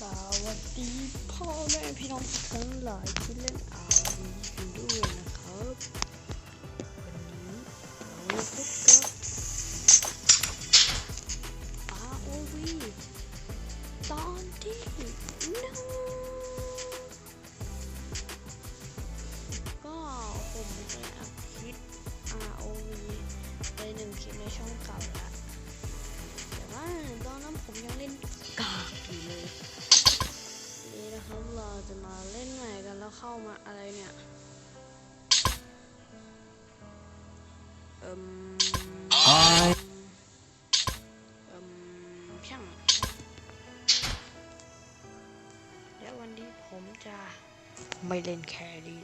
สวัสดีพ่อแม่พี่น้องทั้งหลายที่เล่นอาวีด้วยนะครับ วันนี้เรา ไม่เล่นแครี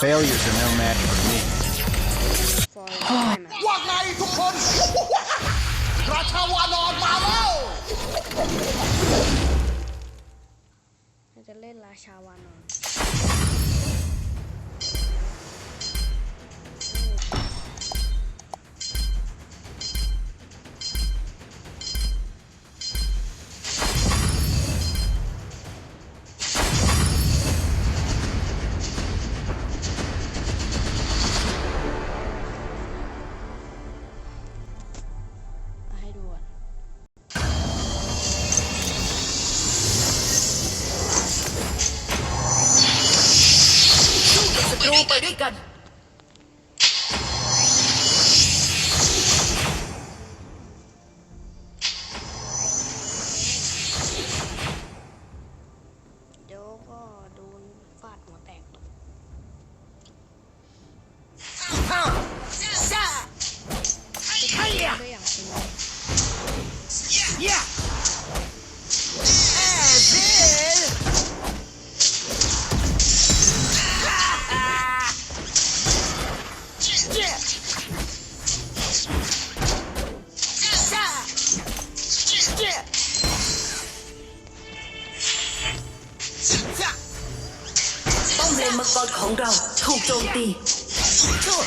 Failures are no match for me. ว่าไงทุกคน ราชาวานอนมาแล้วจะเล่นราชาวานอน ของเราถูกโจมตีโทษ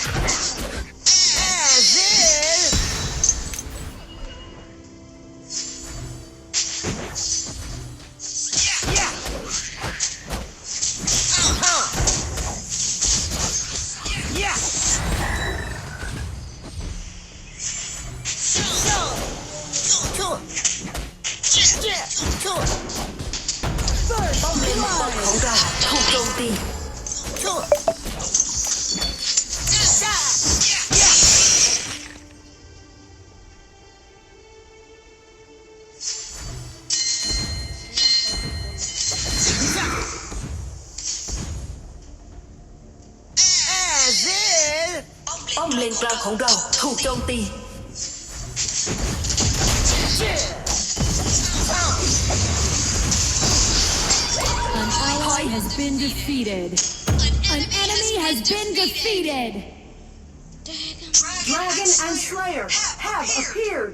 ป้อมเลนกลางของเราถูกโจมตี An ally has been defeated. An enemy has been defeated. Dragon and Slayer have appeared.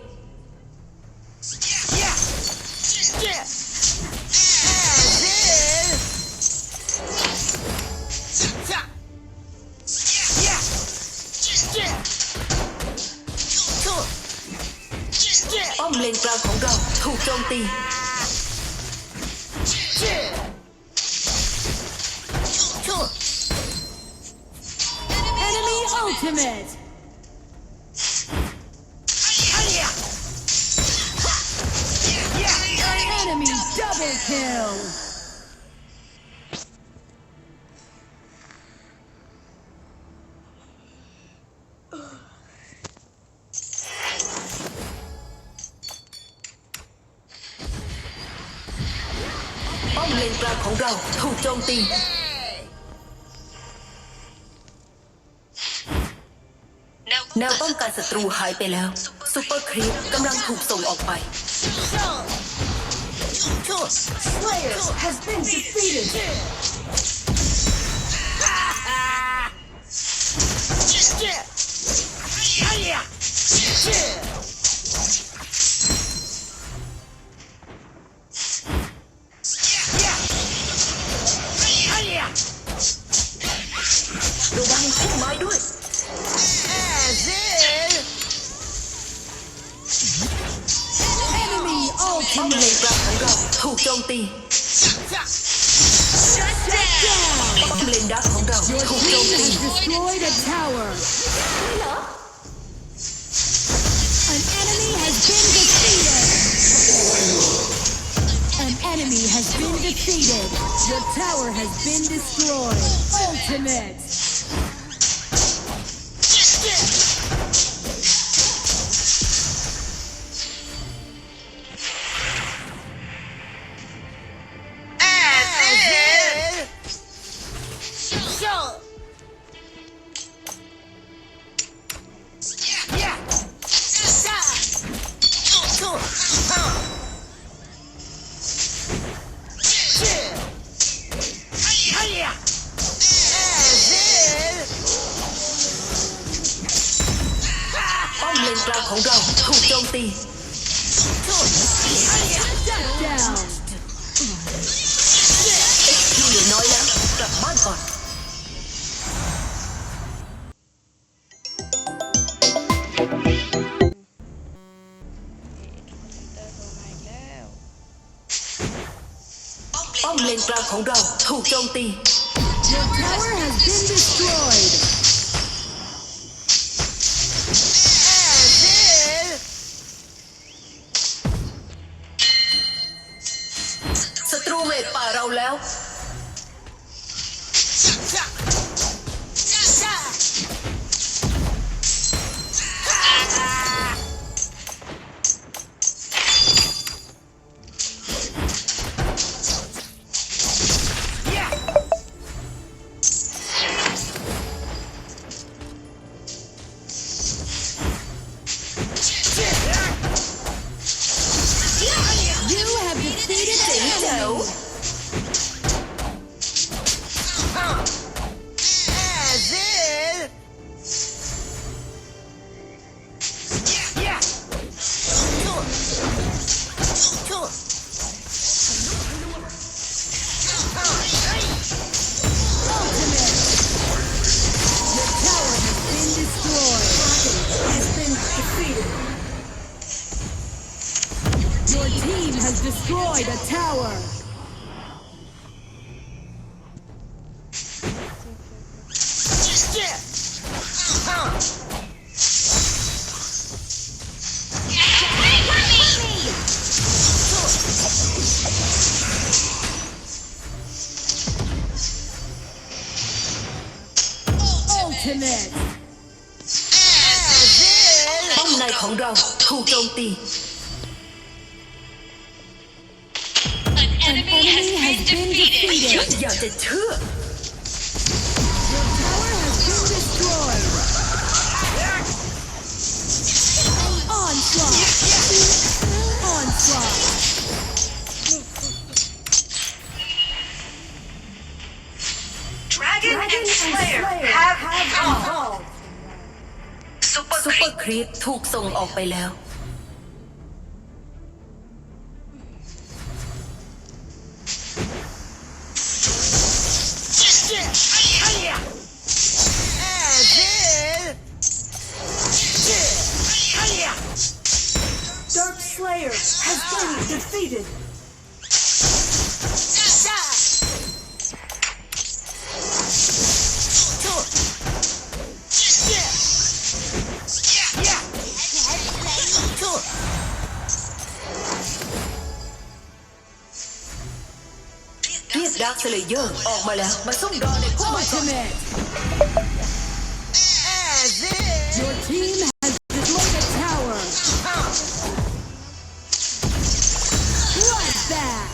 โจมตี Enemy ultimate. Enemy double kill. โจมตี แนวป้องกันศัตรูหายไปแล้วซูเปอร์ครีปกำลังถูกส่งออกไป Slayer has been defeated. เป้อมเล ultimate. นกลางของเราถูกโจมตี ป้อมเลนดักของเรา Your ถูกโจ team มตี has destroyed a tower. An enemy has been defeated. An enemy has been defeated. Your tower has been destroyed. Ultimate. ของเราถูกโจมตี Your tower has been destroyed. ศัตรูเวทป่าเราแล้ว Destroy the tower! Ultimate! Ông này khổng thu trông tiền. อยากจะเชื่อ Your tower has been destroyed. Onslaught. Onslaught. Dragon and Slayer have evolved ซุปเปอร์ครีปถูกส่งออกไปแล้ว ดาร์คสเลเยอร์ออกมาแล้ว มาซุ่มรอในพวกมัน Ultimate. Your team has destroyed a tower. Bloodbath.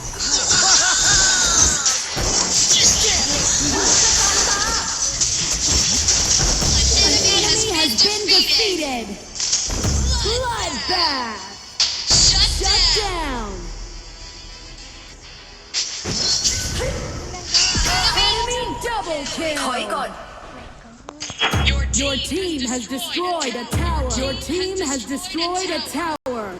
An enemy has been defeated. Bloodbath. Shut down. Double kill. Your team has destroyed a tower. Your team has destroyed a tower.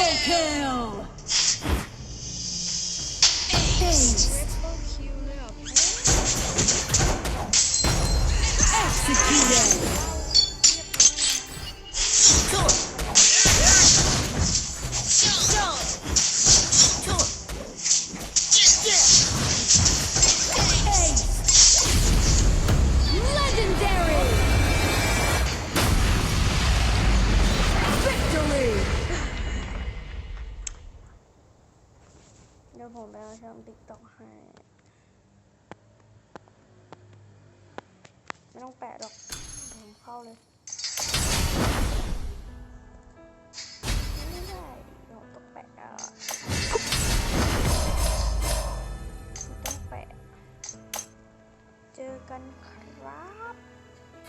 Triple kill! Ace. Executed! ำติ๊กต็อกให้ ไม่ต้องแปะหรอกผมเข้าเลย